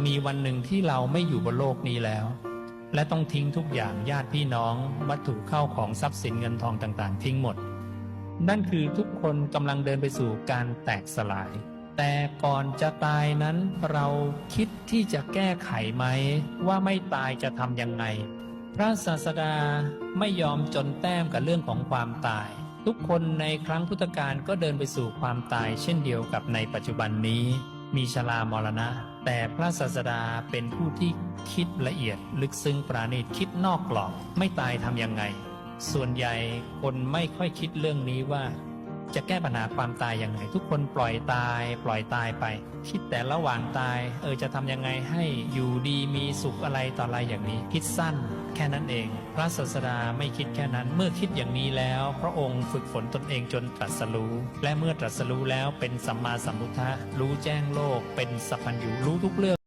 จะมีวันหนึ่งที่เราไม่อยู่บนโลกนี้แล้ว และต้องทิ้งทุกอย่างญาติพี่น้อง วัตถุเข้าของทรัพย์สินเงินทองต่างๆ ทิ้งหมด นั่นคือทุกคนกำลังเดินไปสู่การแตกสลาย แต่ก่อนจะตายนั้นเราคิดที่จะแก้ไขไหม ว่าไม่ตายจะทำยังไง พระศาสดาไม่ยอมจนแต้มกับเรื่องของความตาย ทุกคนในครั้งพุทธกาลก็เดินไปสู่ความตายเช่นเดียวกับในปัจจุบันนี้ มีชรามรณะ แต่พระศาสดาเป็นผู้ที่คิดละเอียดลึกซึ้งปราณีตคิดนอกกรอบ ไม่ตายทำยังไง ส่วนใหญ่คนไม่ค่อยคิดเรื่องนี้ว่า จะแก้ปัญหาความตายยังไง ทุกคนปล่อยตาย ปล่อยตายไป คิดแต่ระหว่างตาย เออจะทำยังไงให้อยู่ดีมีสุขอะไรต่ออะไรอย่างนี้ คิดสั้นแค่นั้นเอง พระศาสดาไม่คิดแค่นั้นเมื่อคิดอย่างนี้แล้ว พระองค์ฝึกฝนตนเองจนตรัสรู้ และเมื่อตรัสรู้แล้วเป็นสัมมาสัมพุทธะรู้แจ้งโลกเป็นสัพพัญญูรู้ทุกเรื่อง